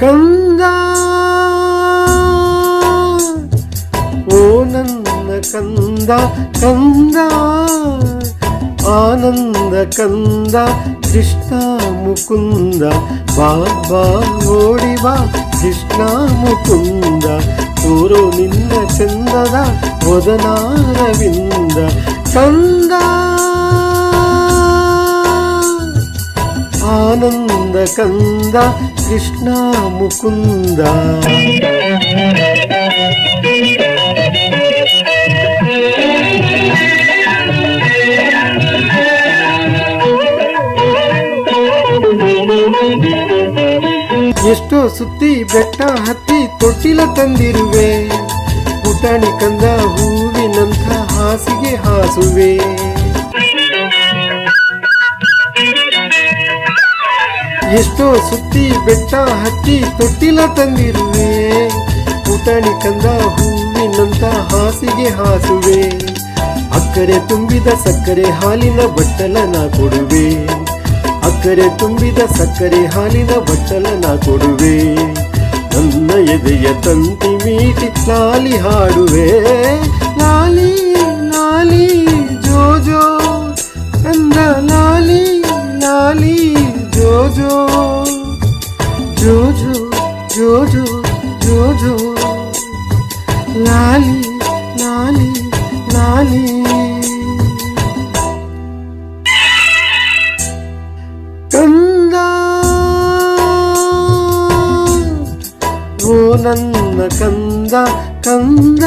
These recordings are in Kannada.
కందా ఓ నన్న కంద కంద ఆనంద కంద కృష్ణ ముకుంద బాబా ఓడివా కೃಷ್ಣ ಮುಕುಂದ ತೋರೋ ನಿನ್ನ ಚಂದದ ವದನಾರವಿಂದ ಕಂದ ಕಂದ ಕೃಷ್ಣ ಮುಕುಂದ. ಎಷ್ಟೋ ಸುತ್ತಿ ಬೆಟ್ಟ ಹತ್ತಿ ತೊಟ್ಟಿಲ ತಂದಿರುವೆ. ಪುಟಾಣಿ ಕಂದ ಹೂವಿನಂಥ ಹಾಸಿಗೆ ಹಾಸುವೆ. ಎಷ್ಟೋ ಸುತ್ತಿ ಬೆಟ್ಟ ಹತ್ತಿ ತೊಟ್ಟಿಲ ತಂದಿರುವೆ. ಪುಟಾಣಿ ಕಂದ ಹೂವಿನಂತ ಹಾಸಿಗೆ ಹಾಸುವೆ. ಅಕ್ಕರೆ ತುಂಬಿದ ಸಕ್ಕರೆ ಹಾಲಿನ ಬಟ್ಟಲನ ಕೊಡುವೆ. ಅಕ್ಕರೆ ತುಂಬಿದ ಸಕ್ಕರೆ ಹಾಲಿನ ಬಟ್ಟಲನ ಕೊಡುವೆ. ನನ್ನ ಎದೆಯ ತಂತಿ ಮೀಟಿ ಲಾಲಿ ಹಾಡುವೆ. ಲಾಲಿ കളി കന്ദ ഓ നന്ന കന്ദ കന്ദ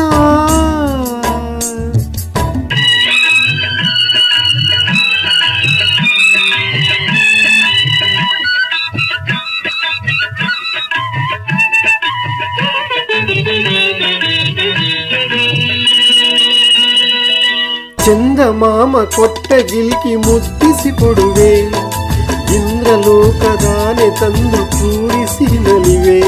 ಚಂದ ಮಾಮ ಕೊಟ್ಟ ಗಿಲ್ಕಿ ಮುದ್ದಿಸಿ ಕೊಡುವೆ. ಇಂದ್ರಲೋಕದಾನೆ ತಂದು ಕೂರಿಸಿ ನಲಿವೆ.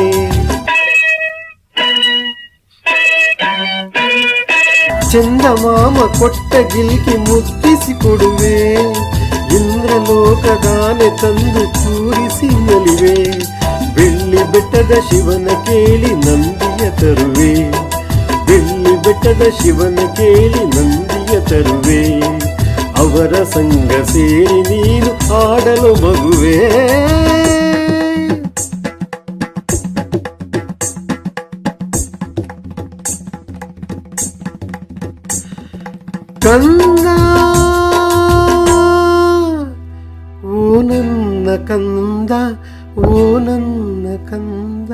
ಚಂದ ಮಾಮ ಕೊಟ್ಟ ಗಿಲ್ಕಿ ಮುದ್ದಿಸಿ ಕೊಡುವೆ. ಇಂದ್ರಲೋಕದಾನೆ ತಂದು ಕೂರಿಸಿ ನಲಿವೆ. ಬೆಳ್ಳಿ ಬೆಟ್ಟದ ಶಿವನ ಕೇಳಿ ನಂದಿಯ ತರುವೆ. ಬೆಳ್ಳಿ ಬೆಟ್ಟದ ಶಿವನ ಕೇಳಿ ನಂದಿಯ ತರುವೆ ಅವರ ಸಂಗ ಸೇರಿ ನೀನು ಆಡಲು ಮಗುವೆ ಕಂದ ಓ ನನ್ನ ಕಂದ ಓ ನನ್ನ ಕಂದ